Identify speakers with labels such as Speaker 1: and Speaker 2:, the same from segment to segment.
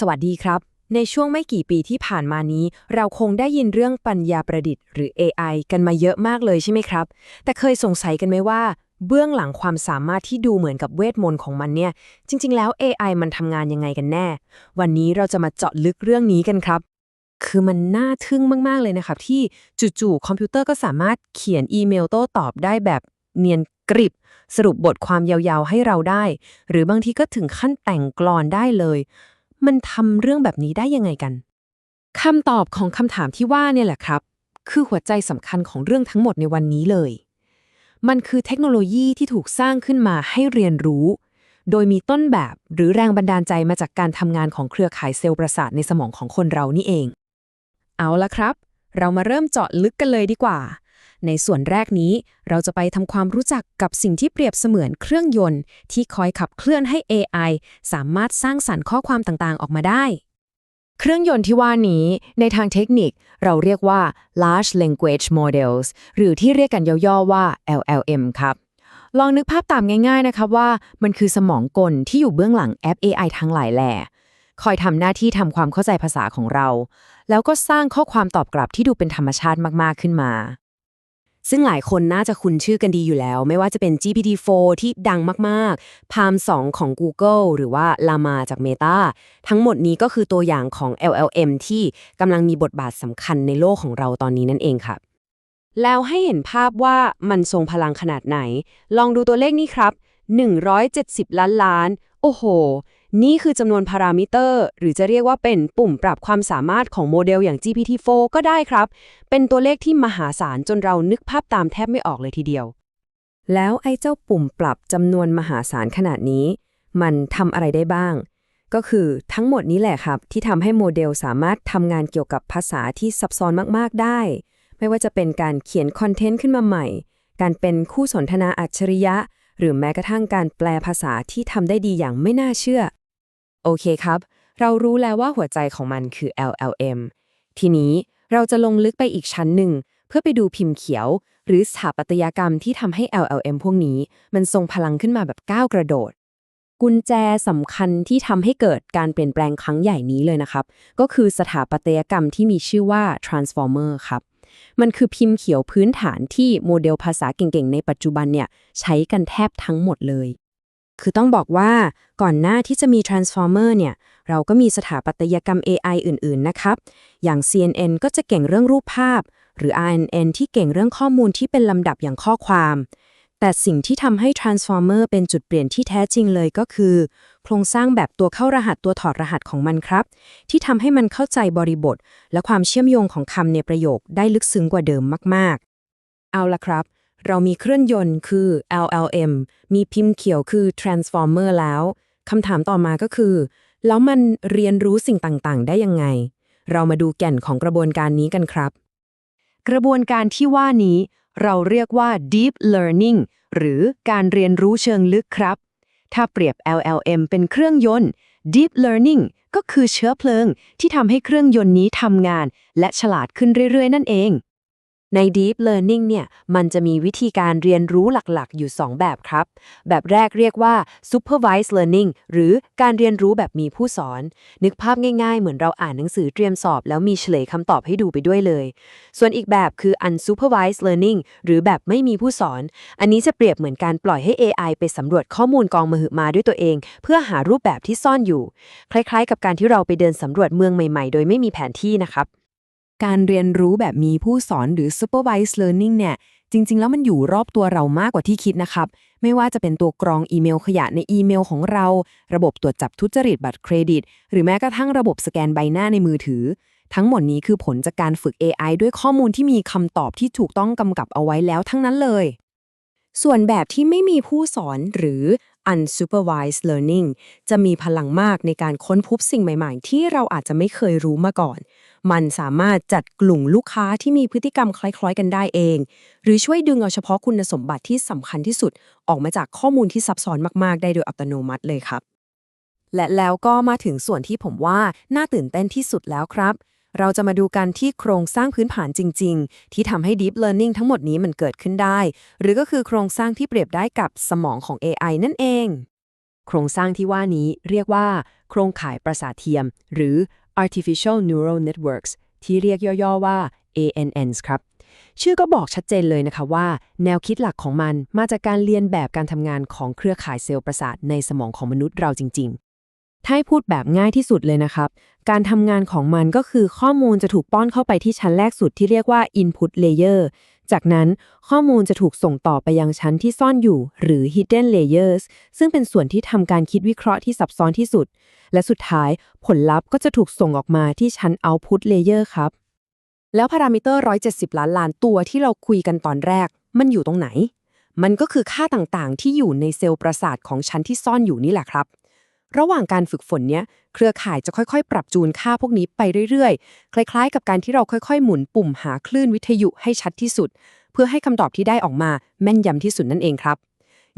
Speaker 1: สวัสดีครับ ในช่วงไม่กี่ปีที่ผ่านมานี้ เราคงได้ยินเรื่องปัญญาประดิษฐ์หรือ AI กันมาเยอะมากเลยใช่ไหมครับ แต่เคยสงสัยกันไหมว่า เบื้องหลังความสามารถที่ดูเหมือนกับเวทมนต์ของมันเนี่ย จริง ๆ แล้ว AI มันทำงานยังไงกันแน่ วันนี้เราจะมาเจาะลึกเรื่องนี้กันครับ คือมันน่าทึ่งมาก ๆ เลยนะครับ ที่จู่ๆคอมพิวเตอร์ก็สามารถเขียนอีเมลโต้ตอบได้แบบเนียนกริบ สรุปบทความยาวๆให้เราได้ หรือบางทีก็ถึงขั้นแต่งกลอนได้เลย มันทำเรื่องแบบนี้ได้ยังไงกันคำตอบของคำถามที่ว่าเนี่ยแหละครับ คือหัวใจสำคัญของเรื่องทั้งหมดในวันนี้เลย มันคือเทคโนโลยีที่ถูกสร้างขึ้นมาให้เรียนรู้ โดยมีต้นแบบหรือแรงบันดาลใจมาจากการทำงานของเครือข่ายเซลล์ประสาทในสมองของคนเรานี่เอง เอาละครับ เรามาเริ่มเจาะลึกกันเลยดีกว่า ในส่วนแรกนี้ เราจะไปทำความรู้จักกับสิ่งที่เปรียบเสมือนเครื่องยนต์ ที่คอยขับเคลื่อนให้ AI สามารถสร้างสรรค์ข้อความต่างๆ ออกมาได้ เครื่องยนต์ที่ว่านี้ ในทางเทคนิคเราเรียกว่า large language models หรือที่เรียกกันย่อๆว่า LLM ครับลองนึกภาพตามง่าย ๆ นะครับว่ามันคือสมองกลที่อยู่เบื้องหลังแอป AI ทั้งหลายแหล่คอยทำหน้าที่ทำความเข้าใจภาษาของเรา แล้วก็สร้างข้อความตอบกลับที่ดูเป็นธรรมชาติมากๆขึ้นมา ซึ่งหลายคนน่าจะคุ้นชื่อกันดีอยู่แล้ว ไม่ว่าจะเป็น GPT-4 ที่ดังมากๆ Palm 2 ของ Google หรือว่า Llama จาก Meta ทั้งหมดนี้ก็คือตัวอย่างของ LLM ที่กำลังมีบทบาทสำคัญในโลกของเราตอนนี้นั่นเองค่ะ แล้วให้เห็นภาพว่ามันทรงพลังขนาดไหน ลองดูตัวเลขนี้ครับ 170 ล้านล้าน โอ้โห นี่คือจำนวนพารามิเตอร์ หรือจะเรียกว่าเป็นปุ่มปรับความสามารถของโมเดลอย่าง GPT-4 ก็ได้ครับ เป็นตัวเลขที่มหาศาลจนเรานึกภาพตามแทบไม่ออกเลยทีเดียว แล้วไอ้เจ้าปุ่มปรับจำนวนมหาศาลขนาดนี้ มันทำอะไรได้บ้าง ก็คือทั้งหมดนี้แหละครับ ที่ทำให้โมเดลสามารถทำงานเกี่ยวกับภาษาที่ซับซ้อนมากๆได้ ไม่ว่าจะเป็นการเขียนคอนเทนต์ขึ้นมาใหม่ การเป็นคู่สนทนาอัจฉริยะหรือแม้กระทั่งการแปลภาษาที่ทำได้ดีอย่างไม่น่าเชื่อ โอเคครับ เรารู้แล้วว่าหัวใจของมันคือ LLM ทีนี้เราจะลงลึกไปอีกชั้นหนึ่ง เพื่อไปดูพิมพ์เขียว หรือสถาปัตยกรรมที่ทำให้ LLM พวกนี้ มันทรงพลังขึ้นมาแบบก้าวกระโดด กุญแจสำคัญที่ทำให้เกิดการเปลี่ยนแปลงครั้งใหญ่นี้เลยนะครับ ก็คือสถาปัตยกรรมที่มีชื่อว่า Transformer ครับมันคือพิมพ์เขียวพื้นฐานที่โมเดลภาษาเก่งๆ ในปัจจุบันเนี่ยใช้กันแทบทั้งหมดเลย คือต้องบอกว่าก่อนหน้าที่จะมี Transformer เนี่ย เราก็มีสถาปัตยกรรม AI อื่นๆ นะครับ อย่าง CNN ก็จะเก่งเรื่องรูปภาพ หรือ RNN ที่เก่งเรื่องข้อมูลที่เป็นลำดับอย่างข้อความ แต่สิ่งที่ทำให้ Transformer เป็นจุดเปลี่ยนที่แท้จริงเลยก็คือ โครงสร้างแบบตัวเข้ารหัสตัวถอดรหัสของมันครับ ที่ทำให้มันเข้าใจบริบท และความเชื่อมโยงของคำในประโยคได้ลึกซึ้งกว่าเดิมมาก ๆ เอาละครับ เรามีเครื่องยนต์คือ LLM มีพิมพ์เขียวคือ Transformer แล้วคำถามต่อมาก็คือ แล้วมันเรียนรู้สิ่งต่างๆ ได้ยังไง เรามาดูแก่นของกระบวนการนี้กันครับ กระบวนการที่ว่านี้ เราเรียกว่า deep learning หรือการเรียนรู้เชิงลึกครับ ถ้าเปรียบ LLM เป็นเครื่องยนต์ deep learning ก็คือเชื้อเพลิงที่ทำให้เครื่องยนต์นี้ทำงาน และฉลาดขึ้นเรื่อยๆ นั่นเอง ใน Deep Learning เนี่ยมันจะมีวิธีการเรียนรู้หลักๆ อยู่ 2 แบบครับ แบบแรกเรียกว่า Supervised Learning หรือการเรียนรู้แบบมีผู้สอน นึกภาพง่ายๆ เหมือนเราอ่านหนังสือเตรียมสอบ แล้วมีเฉลยคำตอบให้ดูไปด้วยเลย ส่วนอีกแบบคือ Unsupervised Learning หรือแบบไม่มีผู้สอน อันนี้จะเปรียบเหมือนการปล่อยให้ AI ไปสำรวจข้อมูลกองมหึมาด้วยตัวเอง เพื่อหารูปแบบที่ซ่อนอยู่ คล้ายๆ กับการที่เราไปเดินสำรวจเมืองใหม่ ๆ โดยไม่มีแผนที่นะครับ การเรียนรู้แบบมีผู้สอนหรือ supervised learning เนี่ย จริง ๆ แล้วมันอยู่รอบตัวเรามากกว่าที่คิดนะครับ ไม่ว่าจะเป็นตัวกรองอีเมลขยะในอีเมลของเรา ระบบตรวจจับทุจริตบัตรเครดิต หรือแม้กระทั่งระบบสแกนใบหน้าในมือถือ ทั้งหมดนี้คือผลจากการฝึก AI ด้วยข้อมูลที่มีคำตอบที่ถูกต้องกำกับเอาไว้แล้วทั้งนั้นเลย ส่วนแบบที่ไม่มีผู้สอนหรือ unsupervised learning จะมีพลังมากในการค้นพบสิ่งใหม่ๆ ที่เราอาจจะไม่เคยรู้มาก่อน มันสามารถจัดกลุ่มลูกค้าที่มีพฤติกรรมคล้ายๆกันได้เอง หรือช่วยดึงเอาเฉพาะคุณสมบัติที่สำคัญที่สุด ออกมาจากข้อมูลที่ซับซ้อนมากๆ ได้โดยอัตโนมัติเลยครับ และแล้วก็มาถึงส่วนที่ผมว่าน่าตื่นเต้นที่สุดแล้วครับ เราจะมาดูกันที่โครงสร้างพื้นฐานจริง ๆ ที่ทำให้ Deep Learning ทั้งหมดนี้มันเกิดขึ้นได้ หรือก็คือโครงสร้างที่เปรียบได้กับสมองของ AI นั่นเอง โครงสร้างที่ว่านี้เรียกว่า โครงข่ายประสาทเทียม หรือ artificial neural networks ที่เรียกย่อ ๆ ว่า ANNs ครับ ชื่อก็บอกชัดเจนเลยนะคะว่า แนวคิดหลักของมันมาจากการเรียนแบบการทำงานของเครือข่ายเซลล์ประสาทในสมองของมนุษย์เราจริง ๆ ถ้าให้พูดแบบง่ายที่สุดเลยนะครับ การทำงานของมันก็คือข้อมูลจะถูกป้อนเข้าไปที่ชั้นแรกสุดที่เรียกว่า input layer จากนั้นข้อมูลจะถูกส่งต่อไปยังชั้นที่ซ่อนอยู่ หรือ hidden layers ซึ่งเป็นส่วนที่ทำการคิดวิเคราะห์ที่ซับซ้อนที่สุด และสุดท้ายผลลัพธ์ก็จะถูกส่งออกมาที่ชั้น output layer ครับ แล้วพารามิเตอร์ 170 ล้านล้านตัวที่เราคุยกันตอนแรก มันอยู่ตรงไหน มันก็คือค่าต่างๆ ที่อยู่ในเซลล์ประสาทของชั้นที่ซ่อนอยู่นี่แหละครับ ระหว่างการฝึกฝนเนี้ยเครือข่ายจะค่อยๆ ปรับจูนค่าพวกนี้ไปเรื่อยๆ คล้ายๆ กับการที่เราค่อยๆ หมุนปุ่มหาคลื่นวิทยุให้ชัดที่สุด เพื่อให้คำตอบที่ได้ออกมาแม่นยำที่สุดนั่นเองครับ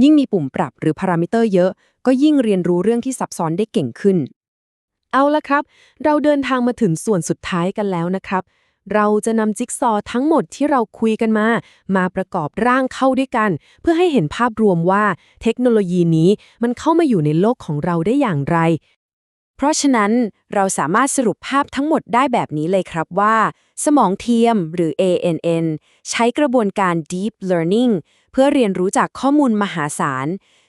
Speaker 1: ยิ่งมีปุ่มปรับหรือพารามิเตอร์เยอะ ก็ยิ่งเรียนรู้เรื่องที่ซับซ้อนได้เก่งขึ้น เอาละครับ เราเดินทางมาถึงส่วนสุดท้ายกันแล้วนะครับ เราจะนำจิ๊กซอทั้งหมดที่เราคุยกันมา มาประกอบร่างเข้าด้วยกัน เพื่อให้เห็นภาพรวมว่าเทคโนโลยีนี้มันเข้ามาอยู่ในโลกของเราได้อย่างไร เพราะฉะนั้นเราสามารถสรุปภาพทั้งหมดได้แบบนี้เลยครับว่า สมองเทียมหรือ ANN ใช้กระบวนการ Deep Learning เพื่อเรียนรู้จากข้อมูลมหาศาล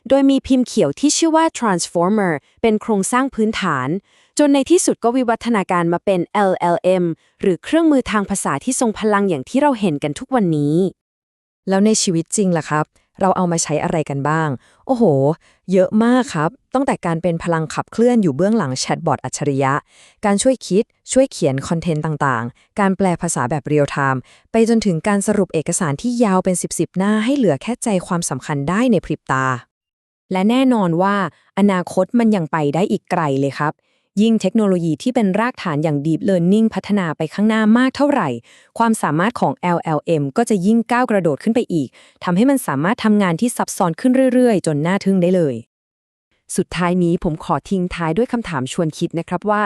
Speaker 1: โดยมีพิมพ์เขียวที่ชื่อว่า Transformer เป็นโครงสร้างพื้นฐาน จนในที่สุดก็วิวัฒนาการมาเป็น LLM หรือเครื่องมือทางภาษาที่ทรงพลังอย่างที่เราเห็นกันทุกวันนี้ แล้วในชีวิตจริงล่ะครับ เราเอามาใช้อะไรกันบ้าง โอ้โห เยอะมากครับ ตั้งแต่การเป็นพลังขับเคลื่อนอยู่เบื้องหลังแชทบอทอัจฉริยะ การช่วยคิด ช่วยเขียนคอนเทนต์ต่างๆ การแปลภาษาแบบเรียลไทม์ไปจนถึงการสรุปเอกสารที่ยาวเป็น 10ๆหน้าให้เหลือแค่ใจความสำคัญได้ในพริบตาและแน่นอนว่า อนาคตมันยังไปได้อีกไกลเลยครับ ยิ่งเทคโนโลยีที่เป็นรากฐานอย่าง Deep Learning พัฒนาไปข้างหน้ามากเท่าไหร่ ความสามารถของ LLM ก็จะยิ่งก้าวกระโดดขึ้นไปอีกทำให้มันสามารถทำงานที่ซับซ้อนขึ้นเรื่อยๆ จนน่าทึ่งได้เลยสุดท้ายนี้ผมขอทิ้งท้ายด้วยคำถามชวนคิดนะครับว่า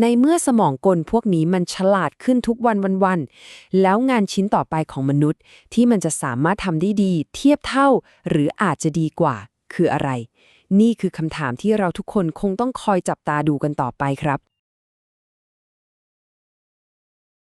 Speaker 1: ในเมื่อสมองกลพวกนี้มันฉลาดขึ้นทุกวันวันๆแล้วงานชิ้นต่อไปของมนุษย์ที่มันจะสามารถทำได้ดี เทียบเท่า หรืออาจจะดีกว่า คืออะไร นี่คือคำถามที่เราทุกคนคงต้องคอยจับตาดูกันต่อไปครับ